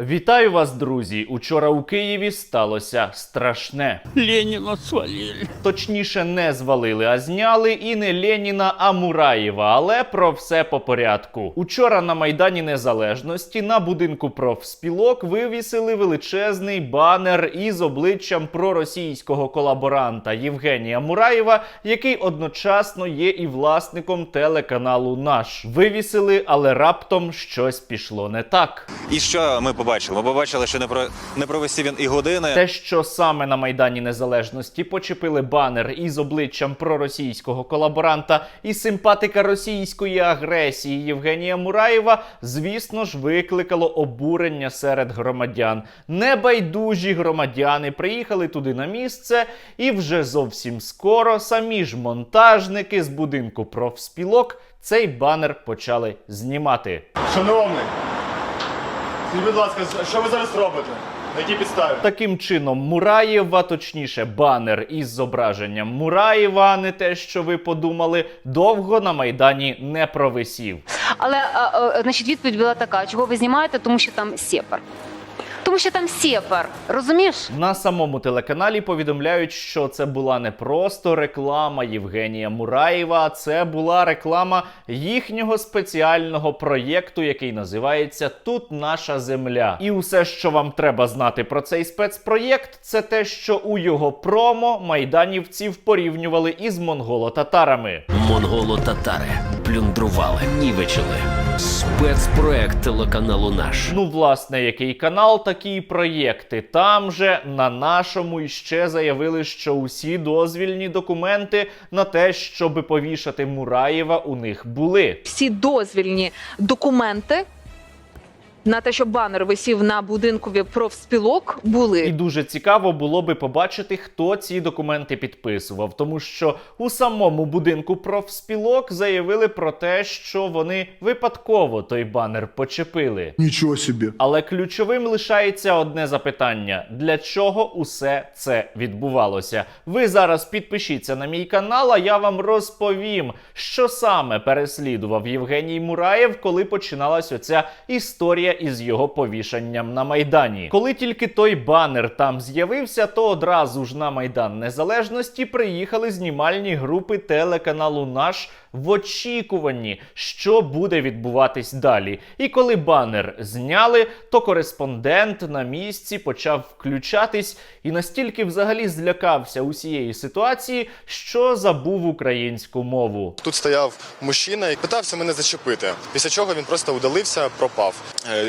Вітаю вас, друзі! Учора у Києві сталося страшне. Ленина свалили. Точніше, не звалили, а зняли і не Леніна, а Мураєва. Але про все по порядку. Учора на Майдані Незалежності на будинку профспілок вивісили величезний банер із обличчям проросійського колаборанта Євгенія Мураєва, який одночасно є і власником телеканалу Наш. Вивісили, але раптом щось пішло не так. І що ми побачили? Ми побачили, що не про не провести він і години. Те, що саме на Майдані Незалежності почепили банер із обличчям проросійського колаборанта і симпатика російської агресії Євгенія Мураєва, звісно ж, викликало обурення серед громадян. Небайдужі громадяни приїхали туди на місце, і вже зовсім скоро самі ж монтажники з будинку профспілок цей банер почали знімати. Шановний, скажіть, будь ласка, що ви зараз робите? На якій підставі? Таким чином, Мураєва, точніше, банер із зображенням Мураєва, а не те, що ви подумали, довго на майдані не провисів. Але а, а, значить, відповідь була така: чого ви знімаєте, тому що там сепар. Тому що там сепар, розумієш? На самому телеканалі повідомляють, що це була не просто реклама Євгенія Мураєва, а це була реклама їхнього спеціального проєкту, який називається Тут наша земля. І усе, що вам треба знати про цей спецпроєкт, це те, що у його промо майданівців порівнювали із монголо-татарами. Монголо-татари плюндрували, нівечили. Спецпроект телеканалу Наш. Ну, власне, який канал, такі проєкти. Там же на нашому іще заявили, що усі дозвільні документи на те, щоби повішати Мураєва, у них були. всі дозвільні документи на те, щоб банер висів на будинкові профспілок, були І дуже цікаво було би побачити, хто ці документи підписував, тому що у самому будинку профспілок заявили про те, що вони випадково той банер почепили. Ничего себе. Але ключовим лишається одне запитання: для чого усе це відбувалося? Ви зараз підпишіться на мій канал, а я вам розповім, що саме переслідував Євгеній Мураєв, коли починалась оця історія із його повішанням на майдані. Коли тільки той банер там з'явився, то одразу ж на майдан незалежності приїхали знімальні групи телеканалу Наш в очікуванні, що буде відбуватись далі. І коли банер зняли, то кореспондент на місці почав включатись і настільки взагалі злякався усієї ситуації, що забув українську мову. Тут стояв мужчина і питався мене зачепити. Після чого він просто удалився, пропав е,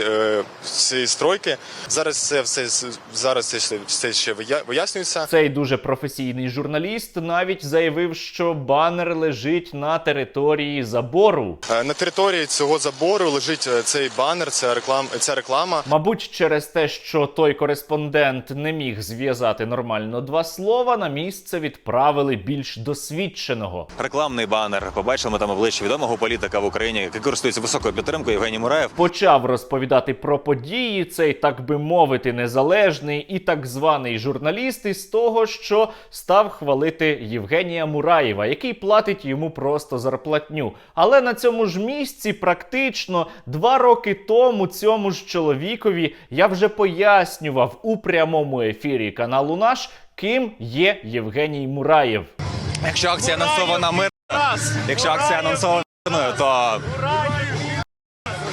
цієї стройки. Зараз це все зараз це все- ще вия- вияснюється. Цей дуже професійний журналіст навіть заявив, що банер лежить на території забору. Е, На території цього забору лежить е, цей банер, ця реклама, ця реклама. Мабуть, через те, що той кореспондент не міг зв'язати нормально два слова, на місце відправили більш досвідченого. Рекламний банер. Побачили ми там обличчя відомого політика в Україні, який користується високою підтримкою Євгеній Мураєв. Почав розповідати про події цей, так би мовити, незалежний і так званий журналіст із того, що став хвалити Євгенія Мураєва, який платить йому просто зарплатню. Але на цьому ж місці, практично два роки тому, цьому ж чоловікові я вже пояснював у прямому ефірі каналу наш, ким є Євгеній Мураєв. Якщо акція анонсована мир, якщо акція анонсована мирною, то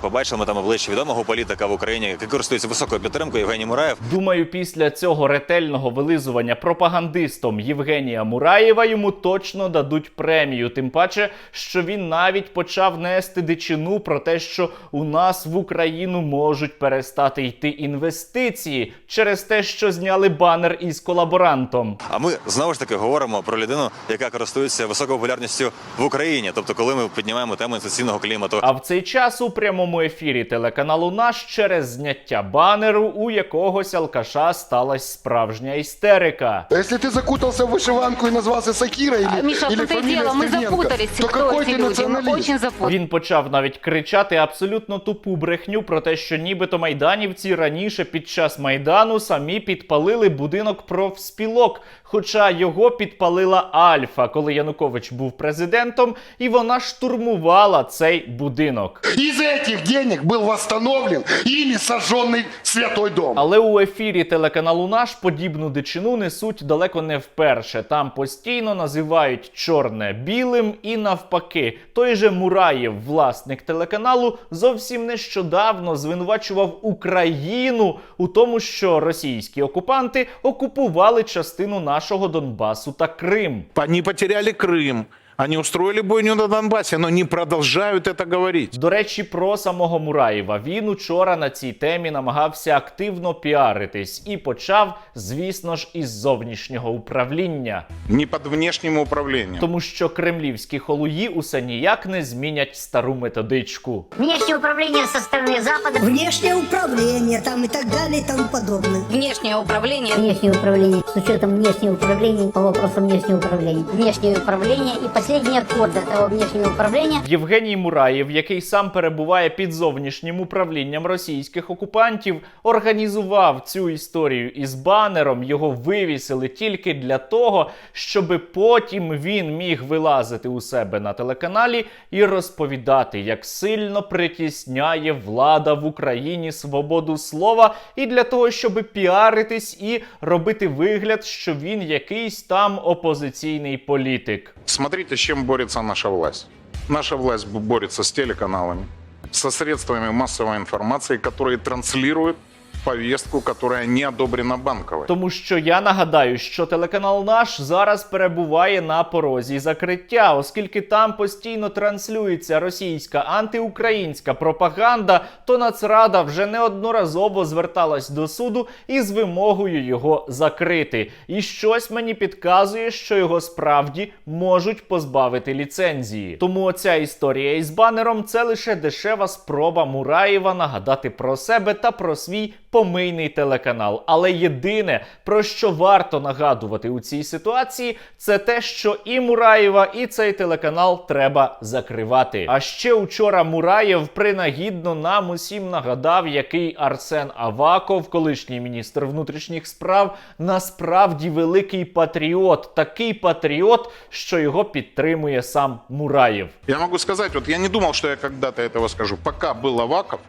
побачили ми там обличчя відомого політика в Україні, який користується високою підтримкою Євгеній Мураєв. Думаю, після цього ретельного вилизування пропагандистом Євгенія Мураєва йому точно дадуть премію. Тим паче, що він навіть почав нести дичину про те, що у нас в Україну можуть перестати йти інвестиції через те, що зняли банер із колаборантом. А ми знову ж таки говоримо про людину, яка користується високою популярністю в Україні. Тобто, коли ми піднімаємо тему інвестиційного клімату, А в цей час у прямому ефірі телеканалу наш через зняття банеру у якогось алкаша сталася справжня істерика. А если ты закутался в вышиванку и назвался Сакира или, А, Миша, или в том-то и фамилия дело, мы Стерненко, запутались, то кто какой эти ты люди. Мы националист? очень запутались. Він почав навіть кричати абсолютно тупу брехню про те, що нібито майданівці раніше під час майдану самі підпалили будинок профспілок. Хоча його підпалила Альфа, коли Янукович був президентом, і вона штурмувала цей будинок. Из этих денег был восстановлен ими сожженный Святой Дом. Але у ефірі телеканалу наш подібну дичину несуть далеко не вперше. Там постійно називають чорне білим і навпаки. Той же Мураєв, власник телеканалу, зовсім нещодавно звинувачував Україну у тому, що російські окупанти окупували частину нашого Донбасу та Крим. Они потеряли Крым. Они устроили бойню на Донбассе, но не продолжают это говорить. До речі, про самого Мураєва він учора на цій темі намагався активно піаритись і почав, звісно ж, із зовнішнього управління. Не под внешним управлением. Тому що кремлівські холуї усе ніяк не змінять стару методичку. Внешнее управление со стороны Запада. Внешнее управление там и так далее и тому подобное. Внешнее управление. Внешнее управление. С учетом внешнего управления по вопросам внешнего управления. Внешнее управление и последний аккорд этого внешнего управления. Євгеній Мураєв, який сам перебуває під зовнішнім управлінням російських окупантів, організував цю історію із банером. Його вивісили тільки для того, щоб потім він міг вилазити у себе на телеканалі і розповідати, як сильно притісняє влада в Україні свободу слова, і для того, щоб піаритись і робити вигляд, що він якийсь там опозиційний політик. Смотрите, с чем борется наша власть. Наша власть борется с телеканалами, со средствами массовой информации, которые транслируют повестку, которая не одобрена банковой. Тому що я нагадаю, що телеканал наш зараз перебуває на порозі закриття, оскільки там постійно транслюється російська антиукраїнська пропаганда, то Нацрада вже неодноразово зверталась до суду із вимогою його закрити. І щось мені підказує, що його справді можуть позбавити ліцензії. Тому оця історія із банером це лише дешева спроба Мураєва нагадати про себе та про свій помийний телеканал. Але єдине, про що варто нагадувати у цій ситуації, це те, що і Мураєва, і цей телеканал треба закривати. А ще учора Мураєв принагідно нам усім нагадав, який Арсен Аваков, колишній міністр внутрішніх справ, насправді великий патріот, такий патріот, що його підтримує сам Мураєв. Я могу сказать, вот я не думал, что я когда-то этого скажу. Пока был Аваков,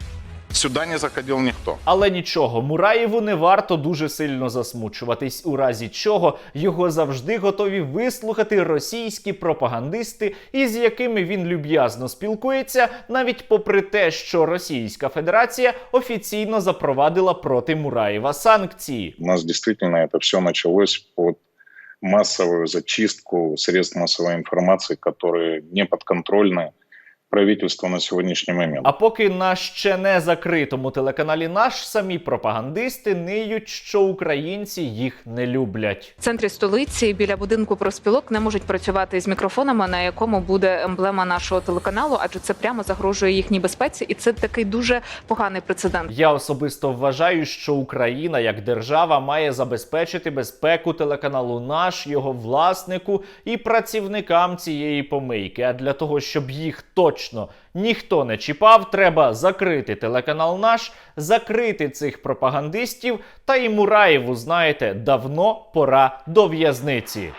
сюда не заходил никто. Але нічого, Мураєву не варто дуже сильно засмучуватись, у разі чого його завжди готові вислухати російські пропагандисти, із якими він люб'язно спілкується, навіть попри те, що Російська Федерація офіційно запровадила проти Мураєва санкції. У нас действительно это все началось под массовую зачистку средств массовой информации, которые не подконтрольны правительству на сегодняшний момент. А поки на ще не закритому телеканалі наш самі пропагандисти ниють, що українці їх не люблять. В центрі столиці біля будинку профспілок не можуть працювати з мікрофонами, на якому буде емблема нашого телеканалу, адже це прямо загрожує їхній безпеці, і це такий дуже поганий прецедент. Я особисто вважаю, що Україна як держава має забезпечити безпеку телеканалу наш, його власнику і працівникам цієї помийки. А для того, щоб їх точно ніхто не чіпав, треба закрити телеканал наш, закрити цих пропагандистів. Та і Мураєву, знаєте, давно пора до в'язниці.